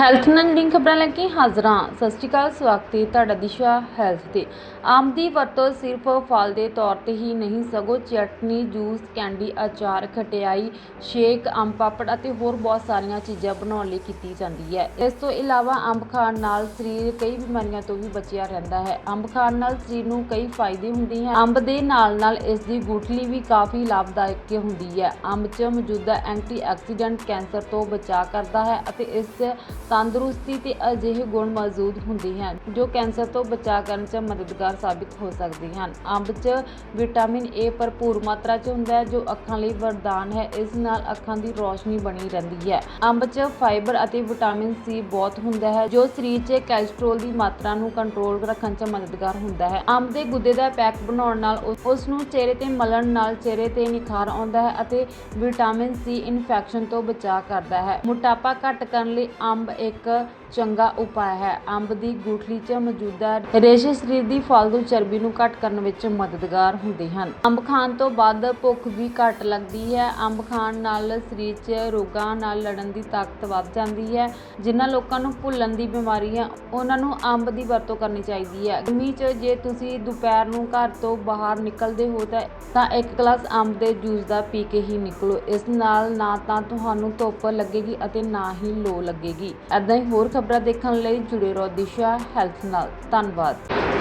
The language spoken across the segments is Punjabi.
ਹੈਲਥ ਨਾਲ ਲਿੰਕ ਖਬਰਾਂ ਲੈ ਕੇ ਹਾਜ਼ਰਾਂ। ਸਤਿ ਸ਼੍ਰੀ ਅਕਾਲ, ਸਵਾਗਤ ਹੈ ਤੁਹਾਡਾ ਦਿਸ਼ਾ ਹੈਲਥ ਤੇ। ਆਮ ਦੀ ਵਰਤੋਂ ਸਿਰਫ ਫਲ ਦੇ ਤੌਰ ਤੇ ਹੀ ਨਹੀਂ, ਸਗੋਂ ਚਟਨੀ, ਜੂਸ, ਕੈਂਡੀ, ਅਚਾਰ, ਖਟਿਆਈ, ਸ਼ੇਕ, ਅੰਬ, ਪਾਪੜ ਅਤੇ ਹੋਰ ਬਹੁਤ ਸਾਰੀਆਂ ਚੀਜ਼ਾਂ ਬਣਾਉਣ ਲਈ ਕੀਤੀ ਜਾਂਦੀ ਹੈ। ਇਸ ਤੋਂ ਇਲਾਵਾ ਅੰਬ ਖਾਣ ਨਾਲ ਸਰੀਰ ਕਈ ਬਿਮਾਰੀਆਂ ਤੋਂ ਵੀ ਬਚਿਆ ਰਹਿੰਦਾ ਹੈ। ਅੰਬ ਖਾਣ ਨਾਲ ਸਰੀਰ ਨੂੰ ਕਈ ਫਾਇਦੇ ਹੁੰਦੇ ਹਨ। ਅੰਬ ਦੇ ਨਾਲ ਨਾਲ ਇਸ ਦੀ ਗੁਠਲੀ ਵੀ ਕਾਫੀ ਲਾਭਦਾਇਕ ਹੁੰਦੀ ਹੈ। ਅੰਬ 'ਚ ਮੌਜੂਦਾ ਐਂਟੀਆਕਸੀਡੈਂਟ ਕੈਂਸਰ ਤੋਂ ਬਚਾਅ ਕਰਦਾ ਹੈ ਅਤੇ ਇਸ ਤੰਦਰੁਸਤੀ ਤੇ ਅਜਿਹੇ ਗੁਣ ਮੌਜੂਦ ਹੁੰਦੇ ਹਨ, ਜੋ ਕੈਂਸਰ ਤੋਂ ਬਚਾਅ ਕਰਨ 'ਚ ਮਦਦਗਾਰ ਸਾਬਿਤ ਹੋ ਸਕਦੇ ਹਨ। ਅੰਬ 'ਚ ਵਿਟਾਮਿਨ ਏ ਭਰਪੂਰ ਮਾਤਰਾ 'ਚ ਹੁੰਦਾ ਹੈ, ਜੋ ਅੱਖਾਂ ਲਈ ਵਰਦਾਨ ਹੈ। ਇਸ ਨਾਲ ਅੱਖਾਂ ਦੀ ਰੌਸ਼ਨੀ ਬਣੀ ਰਹਿੰਦੀ ਹੈ। ਅੰਬ 'ਚ ਫਾਈਬਰ ਅਤੇ ਵਿਟਾਮਿਨ ਸੀ ਬਹੁਤ ਹੁੰਦਾ ਹੈ, ਜੋ ਸਰੀਰ 'ਚ ਕੈਲਸਟ੍ਰੋਲ ਦੀ ਮਾਤਰਾ ਨੂੰ ਕੰਟਰੋਲ ਰੱਖਣ 'ਚ ਮਦਦਗਾਰ ਹੁੰਦਾ ਹੈ। ਅੰਬ ਦੇ ਗੁੱਦੇ ਦਾ ਪੈਕ ਬਣਾਉਣ ਨਾਲ ਉਸ- ਉਸ ਨੂੰ ਚਿਹਰੇ ਤੇ ਮਲਣ ਨਾਲ ਚਿਹਰੇ ਤੇ ਨਿਖਾਰ ਆਉਂਦਾ ਹੈ ਅਤੇ ਵਿਟਾਮਿਨ ਸੀ ਇਨਫੈਕਸ਼ਨ ਤੋਂ ਬਚਾਅ ਕਰਦਾ ਹੈ। ਮੋਟਾਪਾ ਘੱਟ ਕਰਨ ਲਈ ਅੰਬ ਇੱਕ ਚੰਗਾ ਉਪਾਅ ਹੈ। ਅੰਬ ਦੀ ਗੁਠਲੀ 'ਚ ਮੌਜੂਦਾ ਰੇਸ਼ੇ ਸਰੀਰ ਦੀ ਫਾਲਤੂ ਚਰਬੀ ਨੂੰ ਘੱਟ ਕਰਨ ਵਿੱਚ ਮਦਦਗਾਰ ਹੁੰਦੇ ਹਨ। ਅੰਬ ਖਾਣ ਤੋਂ ਬਾਅਦ ਭੁੱਖ ਵੀ ਘੱਟ ਲੱਗਦੀ ਹੈ। ਅੰਬ ਖਾਣ ਨਾਲ ਸਰੀਰ 'ਚ ਰੋਗਾਂ ਨਾਲ ਲੜਨ ਦੀ ਤਾਕਤ ਵੱਧ ਜਾਂਦੀ ਹੈ। ਜਿਨ੍ਹਾਂ ਲੋਕਾਂ ਨੂੰ ਭੁੱਲਣ ਦੀ ਬਿਮਾਰੀ ਹੈ, ਉਹਨਾਂ ਨੂੰ ਅੰਬ ਦੀ ਵਰਤੋਂ ਕਰਨੀ ਚਾਹੀਦੀ ਹੈ। ਗਰਮੀ 'ਚ ਜੇ ਤੁਸੀਂ ਦੁਪਹਿਰ ਨੂੰ ਘਰ ਤੋਂ ਬਾਹਰ ਨਿਕਲਦੇ ਹੋ ਤਾਂ ਤਾਂ ਇੱਕ ਗਲਾਸ ਅੰਬ ਦੇ ਜੂਸ ਦਾ ਪੀ ਕੇ ਹੀ ਨਿਕਲੋ। ਇਸ ਨਾਲ ਨਾ ਤਾਂ ਤੁਹਾਨੂੰ ਧੁੱਪ ਲੱਗੇਗੀ ਅਤੇ ਨਾ ਹੀ ਲੋ ਲੱਗੇਗੀ। ਐਦਾਂ ਹੀ ਹੋਰ ਖਬਰਾਂ ਦੇਖਣ ਲਈ ਜੁੜੇ ਰਹੋ ਦਿਸ਼ਾ ਹੈਲਥ ਨਾਲ। ਧੰਨਵਾਦ।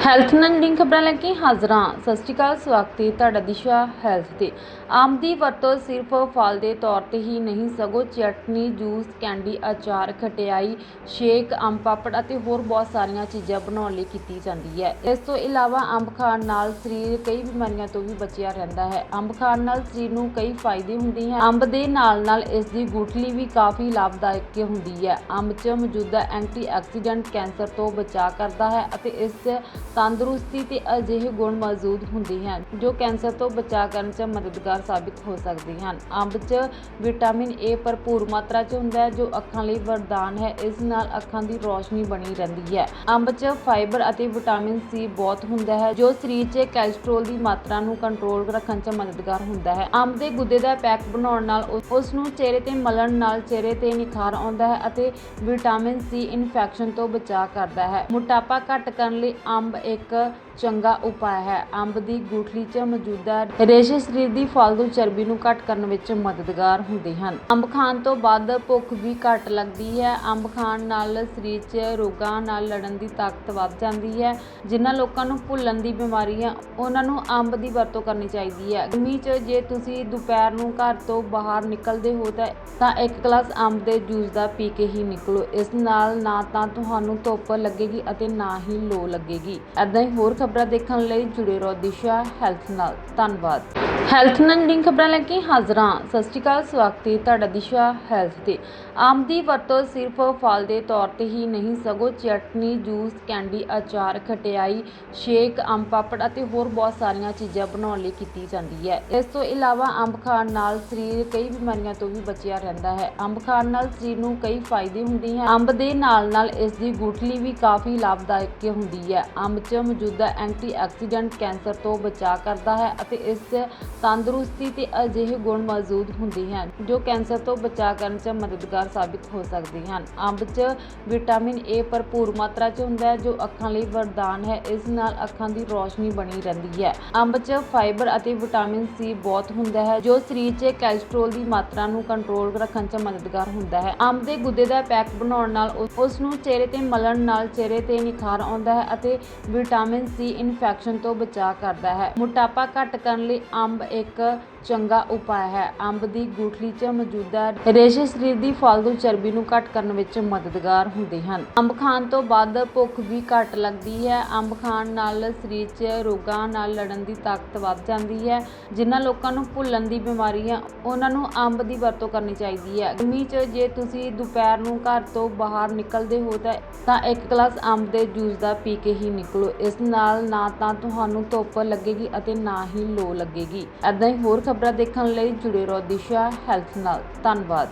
ਹੈਲਥ ਨਾਲ ਲਿੰਕ ਖਬਰਾਂ ਲੈ ਕੇ ਹਾਜ਼ਰਾਂ ਸਤਿ ਸ਼੍ਰੀ ਅਕਾਲ, ਸਵਾਗਤ ਹੈ ਤੁਹਾਡਾ ਦਿਸ਼ਾ ਹੈਲਥ ਤੇ। ਆਮ ਦੀ ਵਰਤੋਂ ਸਿਰਫ ਫਲ ਦੇ ਤੌਰ ਤੇ ਹੀ ਨਹੀਂ, ਸਗੋਂ ਚਟਨੀ, ਜੂਸ, ਕੈਂਡੀ, ਅਚਾਰ, ਖਟਿਆਈ, ਸ਼ੇਕ, ਅੰਬ, ਪਾਪੜ ਅਤੇ ਹੋਰ ਬਹੁਤ ਸਾਰੀਆਂ ਚੀਜ਼ਾਂ ਬਣਾਉਣ ਲਈ ਕੀਤੀ ਜਾਂਦੀ ਹੈ। ਇਸ ਤੋਂ ਇਲਾਵਾ ਅੰਬ ਖਾਣ ਨਾਲ ਸਰੀਰ ਕਈ ਬਿਮਾਰੀਆਂ ਤੋਂ ਵੀ ਬਚਿਆ ਰਹਿੰਦਾ ਹੈ। ਅੰਬ ਖਾਣ ਨਾਲ ਸਰੀਰ ਨੂੰ ਕਈ ਫਾਇਦੇ ਹੁੰਦੇ ਹਨ। ਅੰਬ ਦੇ ਨਾਲ ਨਾਲ ਇਸ ਦੀ ਗੁਠਲੀ ਵੀ ਕਾਫੀ ਲਾਭਦਾਇਕ ਹੁੰਦੀ ਹੈ। ਅੰਬ 'ਚ ਮੌਜੂਦਾ ਐਂਟੀਆਕਸੀਡੈਂਟ ਕੈਂਸਰ ਤੋਂ ਬਚਾਅ ਕਰਦਾ ਹੈ ਅਤੇ ਇਸ 'ਚ ਤੰਦਰੁਸਤੀ ਤੇ ਅਜਿਹੇ ਗੁਣ ਮੌਜੂਦ ਹੁੰਦੇ ਹਨ, ਜੋ ਕੈਂਸਰ ਤੋਂ ਬਚਾਅ ਕਰਨ 'ਚ ਮਦਦਗਾਰ ਸਾਬਿਤ ਹੋ ਸਕਦੇ ਹਨ। ਅੰਬ 'ਚ ਵਿਟਾਮਿਨ ਏ ਭਰਪੂਰ ਮਾਤਰਾ 'ਚ ਹੁੰਦਾ ਹੈ, ਜੋ ਅੱਖਾਂ ਲਈ ਵਰਦਾਨ ਹੈ। ਇਸ ਨਾਲ ਅੱਖਾਂ ਦੀ ਰੋਸ਼ਨੀ ਬਣੀ ਰਹਿੰਦੀ ਹੈ। ਅੰਬ 'ਚ ਫਾਈਬਰ ਅਤੇ ਵਿਟਾਮਿਨ ਸੀ ਬਹੁਤ ਹੁੰਦਾ ਹੈ, ਜੋ ਸਰੀਰ 'ਚ ਕੈਲਸਟ੍ਰੋਲ ਦੀ ਮਾਤਰਾ ਨੂੰ ਕੰਟਰੋਲ ਰੱਖਣ 'ਚ ਮਦਦਗਾਰ ਹੁੰਦਾ ਹੈ। ਅੰਬ ਦੇ ਗੁੱਦੇ ਦਾ ਪੈਕ ਬਣਾਉਣ ਨਾਲ ਉਸ- ਉਸ ਨੂੰ ਚਿਹਰੇ ਤੇ ਮਲਣ ਨਾਲ ਚਿਹਰੇ ਤੇ ਨਿਖਾਰ ਆਉਂਦਾ ਹੈ ਅਤੇ ਵਿਟਾਮਿਨ ਸੀ ਇਨਫੈਕਸ਼ਨ ਤੋਂ ਬਚਾਅ ਕਰਦਾ ਹੈ। ਮੋਟਾਪਾ ਘੱਟ ਕਰਨ ਲਈ ਅੰਬ ਇੱਕ ਚੰਗਾ ਉਪਾਅ ਹੈ। ਅੰਬ ਦੀ ਗੁਠਲੀ 'ਚ ਮੌਜੂਦਾ ਰੇਸ਼ੇ ਸਰੀਰ ਦੀ ਫਾਲਤੂ ਚਰਬੀ ਨੂੰ ਘੱਟ ਕਰਨ ਵਿੱਚ ਮਦਦਗਾਰ ਹੁੰਦੇ ਹਨ। ਅੰਬ ਖਾਣ ਤੋਂ ਬਾਅਦ ਭੁੱਖ ਵੀ ਘੱਟ ਲੱਗਦੀ ਹੈ। ਅੰਬ ਖਾਣ ਨਾਲ ਸਰੀਰ 'ਚ ਰੋਗਾਂ ਨਾਲ ਲੜਨ ਦੀ ਤਾਕਤ ਵੱਧ ਜਾਂਦੀ ਹੈ। ਜਿਨ੍ਹਾਂ ਲੋਕਾਂ ਨੂੰ ਭੁੱਲਣ ਦੀ ਬਿਮਾਰੀ ਹੈ ਉਹਨਾਂ ਨੂੰ ਅੰਬ ਦੀ ਵਰਤੋਂ ਕਰਨੀ ਚਾਹੀਦੀ ਹੈ। ਗਰਮੀ 'ਚ ਜੇ ਤੁਸੀਂ ਦੁਪਹਿਰ ਨੂੰ ਘਰ ਤੋਂ ਬਾਹਰ ਨਿਕਲਦੇ ਹੋ ਤਾਂ ਤਾਂ ਇੱਕ ਗਲਾਸ ਅੰਬ ਦੇ ਜੂਸ ਦਾ ਪੀ ਕੇ ਹੀ ਨਿਕਲੋ। ਇਸ ਨਾਲ ਨਾ ਤਾਂ ਤੁਹਾਨੂੰ ਧੁੱਪ ਲੱਗੇਗੀ ਅਤੇ ਨਾ ਹੀ ਲੋ ਲੱਗੇਗੀ। ਐਦਾਂ ਹੀ ਹੋਰ ਖਬਰਾਂ ਦੇਖਣ ਲਈ ਜੁੜੇ ਰਹੋ ਦਿਸ਼ਾ ਹੈਲਥ ਨਾਲ। ਧੰਨਵਾਦ। ਹੈਲਥ ਨਾਲ ਲਿੰਕ ਖਬਰਾਂ ਲੈ ਕੇ ਹਾਜ਼ਰਾਂ ਸਤਿ ਸ਼੍ਰੀ ਅਕਾਲ, ਸਵਾਗਤ ਹੈ ਤੁਹਾਡਾ ਦਿਸ਼ਾ ਹੈਲਥ ਤੇ। ਆਮ ਦੀ ਵਰਤੋਂ ਸਿਰਫ ਫਲ ਦੇ ਤੌਰ ਤੇ ਹੀ ਨਹੀਂ, ਸਗੋਂ ਚਟਨੀ, ਜੂਸ, ਕੈਂਡੀ, ਅਚਾਰ, ਖਟਿਆਈ, ਸ਼ੇਕ, ਅੰਬ, ਪਾਪੜ ਅਤੇ ਹੋਰ ਬਹੁਤ ਸਾਰੀਆਂ ਚੀਜ਼ਾਂ ਬਣਾਉਣ ਲਈ ਕੀਤੀ ਜਾਂਦੀ ਹੈ। ਇਸ ਤੋਂ ਇਲਾਵਾ ਅੰਬ ਖਾਣ ਨਾਲ ਸਰੀਰ ਕਈ ਬਿਮਾਰੀਆਂ ਤੋਂ ਵੀ ਬਚਿਆ ਰਹਿੰਦਾ ਹੈ। ਅੰਬ ਖਾਣ ਨਾਲ ਸਰੀਰ ਨੂੰ ਕਈ ਫਾਇਦੇ ਹੁੰਦੇ ਹਨ। ਅੰਬ ਦੇ ਨਾਲ ਨਾਲ ਇਸ ਦੀ ਗੁਠਲੀ ਵੀ ਕਾਫੀ ਲਾਭਦਾਇਕ ਹੁੰਦੀ ਹੈ। ਅੰਬ 'ਚ ਮੌਜੂਦਾ ਐਂਟੀਆਕਸੀਡੈਂਟ ਕੈਂਸਰ ਤੋਂ ਬਚਾਅ ਕਰਦਾ ਹੈ ਅਤੇ ਇਸ 'ਚ ਤੰਦਰੁਸਤੀ ਤੇ ਅਜਿਹੇ ਗੁਣ ਮੌਜੂਦ ਹੁੰਦੇ ਹਨ, ਜੋ ਕੈਂਸਰ ਤੋਂ ਬਚਾਅ ਕਰਨ 'ਚ ਮਦਦਗਾਰ ਸਾਬਿਤ ਹੋ ਸਕਦੇ ਹਨ। ਅੰਬ 'ਚ ਵਿਟਾਮਿਨ ਏ ਭਰਪੂਰ ਮਾਤਰਾ 'ਚ ਹੁੰਦਾ ਹੈ, ਜੋ ਅੱਖਾਂ ਲਈ ਵਰਦਾਨ ਹੈ। ਇਸ ਨਾਲ ਅੱਖਾਂ ਦੀ ਰੌਸ਼ਨੀ ਬਣੀ ਰਹਿੰਦੀ ਹੈ। ਅੰਬ 'ਚ ਫਾਈਬਰ ਅਤੇ ਵਿਟਾਮਿਨ ਸੀ ਬਹੁਤ ਹੁੰਦਾ ਹੈ, ਜੋ ਸਰੀਰ 'ਚ ਕੈਲਸਟ੍ਰੋਲ ਦੀ ਮਾਤਰਾ ਨੂੰ ਕੰਟਰੋਲ ਰੱਖਣ 'ਚ ਮਦਦਗਾਰ ਹੁੰਦਾ ਹੈ। ਅੰਬ ਦੇ ਗੁੱਦੇ ਦਾ ਪੈਕ ਬਣਾਉਣ ਨਾਲ ਉਸ ਨੂੰ ਚਿਹਰੇ ਤੇ ਮਲਣ ਨਾਲ ਚਿਹਰੇ ਤੇ ਨਿਖਾਰ ਆਉਂਦਾ ਹੈ ਅਤੇ ਵਿਟਾਮਿਨ ਸੀ ਇਨਫੈਕਸ਼ਨ ਤੋਂ ਬਚਾਅ ਕਰਦਾ ਹੈ। ਮੋਟਾਪਾ ਘੱਟ ਕਰਨ ਲਈ ਅੰਬ ਇੱਕ ਚੰਗਾ ਉਪਾਅ ਹੈ। ਅੰਬ ਦੀ ਗੁਠਲੀ 'ਚ ਮੌਜੂਦਾ ਰੇਸ਼ੇ ਸਰੀਰ ਦੀ ਫਾਲਤੂ ਚਰਬੀ ਨੂੰ ਘੱਟ ਕਰਨ ਵਿੱਚ ਮਦਦਗਾਰ ਹੁੰਦੇ ਹਨ। ਅੰਬ ਖਾਣ ਤੋਂ ਬਾਅਦ ਭੁੱਖ ਵੀ ਘੱਟ ਲੱਗਦੀ ਹੈ। ਅੰਬ ਖਾਣ ਨਾਲ ਸਰੀਰ 'ਚ ਰੋਗਾਂ ਨਾਲ ਲੜਨ ਦੀ ਤਾਕਤ ਵੱਧ ਜਾਂਦੀ ਹੈ। ਜਿਨ੍ਹਾਂ ਲੋਕਾਂ ਨੂੰ ਭੁੱਲਣ ਦੀ ਬਿਮਾਰੀ ਹੈ ਉਹਨਾਂ ਨੂੰ ਅੰਬ ਦੀ ਵਰਤੋਂ ਕਰਨੀ ਚਾਹੀਦੀ ਹੈ। ਗਰਮੀ 'ਚ ਜੇ ਤੁਸੀਂ ਦੁਪਹਿਰ ਨੂੰ ਘਰ ਤੋਂ ਬਾਹਰ ਨਿਕਲਦੇ ਹੋ ਤਾਂ ਇੱਕ ਗਲਾਸ ਅੰਬ ਦੇ ਜੂਸ ਦਾ ਪੀ ਕੇ ਹੀ ਨਿਕਲੋ। ਇਸ ਨਾਲ ਨਾਲ ਨਾ ਤਾਂ ਤੁਹਾਨੂੰ ਧੁੱਪ ਲੱਗੇਗੀ ਅਤੇ ਨਾ ਹੀ ਲੋ ਲੱਗੇਗੀ। ਐਦਾਂ ਹੀ ਹੋਰ ਖਬਰਾਂ ਦੇਖਣ ਲਈ ਜੁੜੇ ਰਹੋ ਦਿਸ਼ਾ ਹੈਲਥ ਨਾਲ। ਧੰਨਵਾਦ।